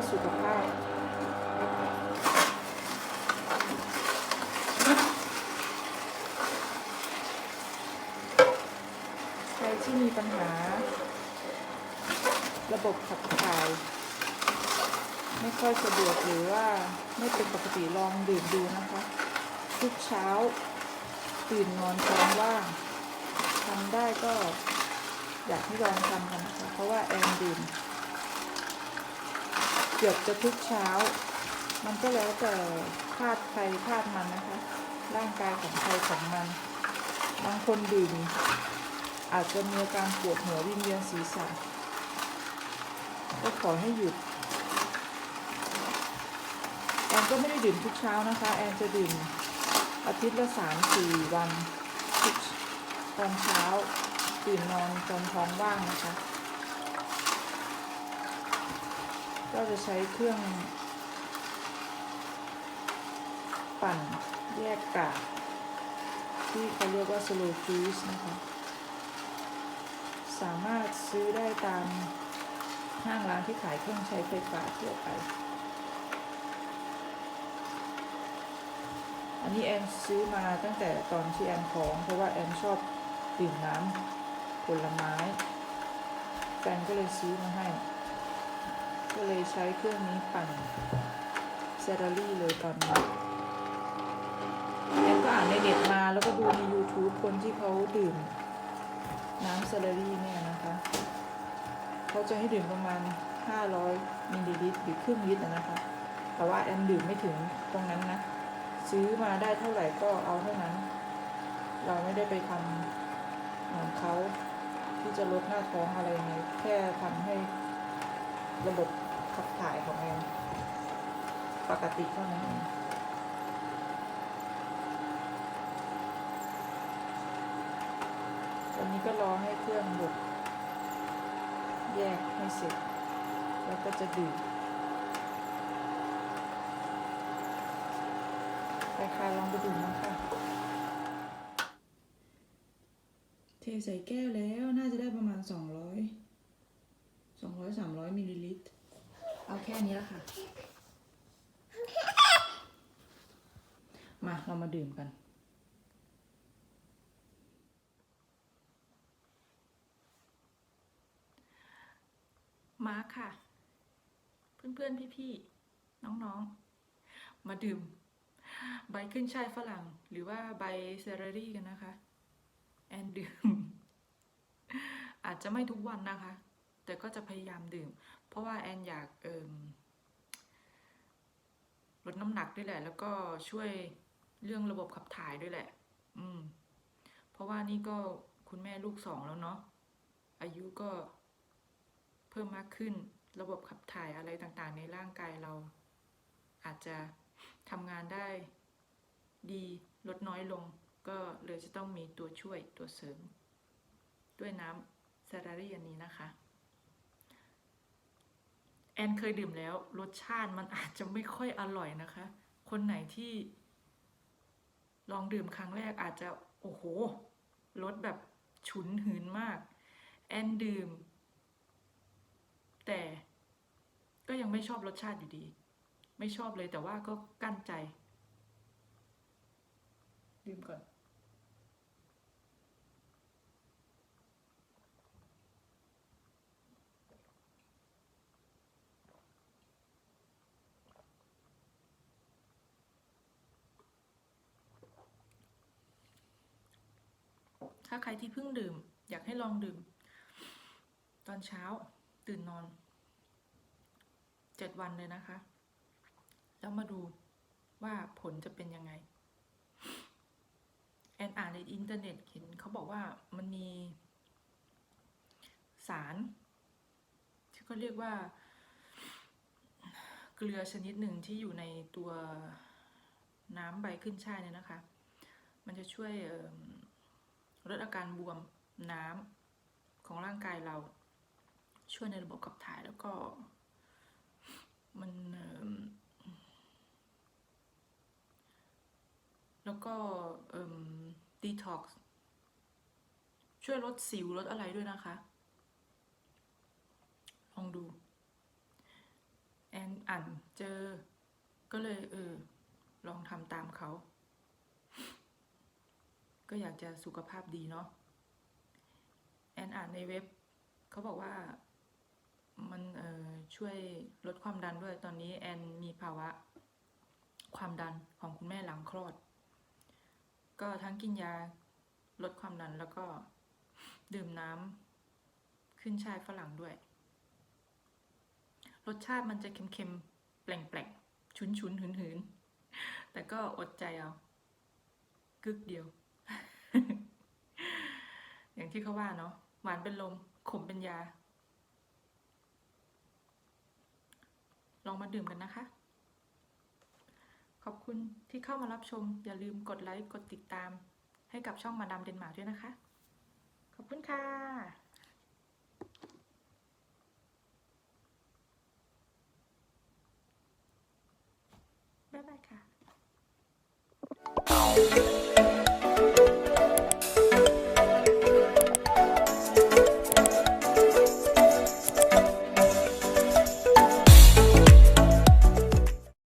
ื่อสุขภาพใครที่มีปัญหา ระบบขับถ่าย ไม่ค่อยสะดวกหรือว่าไม่เป็นปกติลองดื่มดูนะคะ ทุกเช้าตื่นนอนท้องว่างทำได้ก็อยากให้ลองทำกันนะคะ เพราะว่าแอนดื่ม เกือบจะทุกเช้า มันก็แล้วแต่ธาตุใครธาตุมันนะคะ ร่างกายของใครของมัน บางคนดื่มอาจจะมีอาการปวดหัววิงเวียนศีรษะ ก็ขอให้หยุด แอนก็ไม่ได้ดื่มทุกเช้านะคะ แอนจะดื่มอาทิตย์ละสามสี่วันตอนเช้าตื่นนอนตอนท้องว่างนะคะ ก็จะใช้เครื่อง ปั่นแยกกากที่เขาเรียกว่า slow juice นะคะ สามารถซื้อได้ตามห้างร้านที่ขายเครื่องใช้ไฟฟ้าทั่วไป อันนี้แอนซื้อมาตั้งแต่ตอนที่แอนท้อง เพราะว่าแอนชอบดื่มน้ำผลไม้แฟนก็เลยซื้อมาให้ ก็เลยใช้เครื่องนี้ปั่นเซรารี่เลยตอนนี้แอนก็อ่านในเน็ตมาแล้วก็ดูใน YouTube คนที่เขาดื่ม น้ำเซเลอรี่เนี่ยนะคะเขาจะให้ดื่มประมาณ 500มิลลิลิตรหรือครึ่งลิตรนะคะ แต่ว่าแอนดื่มไม่ถึงตรงนั้นนะ ซื้อมาได้เท่าไหร่ก็เอาเท่านั้น เราไม่ได้ไปทำเหมือนเขาที่จะลดหน้าท้องอะไรไงแค่ทำให้ ระบบขับถ่ายของแอนปกติเท่านั้นเองวันนี้ก็รอให้เครื่องบดแยกให้เสร็จ แล้วก็จะดื่มใครๆลองไปดื่มนะคะเทใส่แก้วแล้วน่าจะได้ประมาณสองร้อย 200 200 300มิลลิลิตร เอาแค่นี้ละค่ะ มาเรามาดื่มกัน มาค่ะ เพื่อนๆ พี่ๆ น้องๆ มาดื่ม ใบขึ้นช่ายฝรั่ง หรือว่าใบเซอร์รี่กันนะคะ แอนดื่ม อาจจะไม่ทุกวันนะคะ แต่ก็จะพยายามดื่ม เพราะว่าแอนอยากเอิมลดน้ำหนักด้วยแหละ แล้วก็ช่วยเรื่องระบบขับถ่ายด้วยแหละ อืม เพราะว่านี่ก็คุณแม่ลูกสองแล้วเนาะ อายุก็เพิ่มมากขึ้น ระบบขับถ่ายอะไรต่างๆ ในร่างกายเรา อาจจะทำงานได้ดีลดน้อยลง ก็เลยจะต้องมีตัวช่วยตัวเสริม ด้วยน้ำซารารี่อันนี้นะคะ แอนเคยดื่มแล้ว รสชาติมันอาจจะไม่ค่อยอร่อยนะคะ คนไหนที่ ลองดื่มครั้งแรกอาจจะ โอ้โหรสแบบฉุนหืนมาก แอนดื่ม แต่ก็ยังไม่ชอบรสชาติอยู่ดี ไม่ชอบเลยแต่ว่าก็กั้นใจ ดื่มก่อน ถ้าใครที่เพิ่งดื่ม อยากให้ลองดื่ม ตอนเช้าตื่นนอนเจ็ดวันเลยนะคะ แล้วมาดูว่าผลจะเป็นยังไง แอนอ่านในอินเทอร์เน็ตเห็นเขาบอกว่ามันมี สาร ที่เขาเรียกว่า เกลือชนิดหนึ่งที่อยู่ในตัวน้ำใบขึ้นช่ายเนี่ยนะคะ มันจะช่วยเลดอาการบวมน้ำของร่างกายเรา ช่วยในระบบขับถ่ายแล้วก็ มันแล้วก็ดีท็อกซ์ช่วยลดสิวลดอะไรด้วยนะคะ ลองดูแอนอ่านเจอ ก็เลยเออ ลองทำตามเขา ก็อยากจะสุขภาพดีเนาะแอนอ่านในเว็บเขาบอกว่ามันช่วยลดความดันด้วยตอนนี้แอนมีภาวะความดันของคุณแม่หลังคลอด ก็ทั้งกินยาลดความดันแล้วก็ดื่มน้ำขึ้นชายฝรั่งด้วย รสชาติมันจะเค็มๆ แปลกๆ ชุนๆหืนๆ แต่ก็อดใจเอา กึกเดียว อย่างที่เขาว่าเนาะหวานเป็นลมขมเป็นยา ลองมาดื่มกันนะคะ ขอบคุณที่เข้ามารับชม อย่าลืมกดไลค์ กดติดตาม ให้กับช่องมาดามเดนมาร์กด้วยนะคะ ขอบคุณค่ะ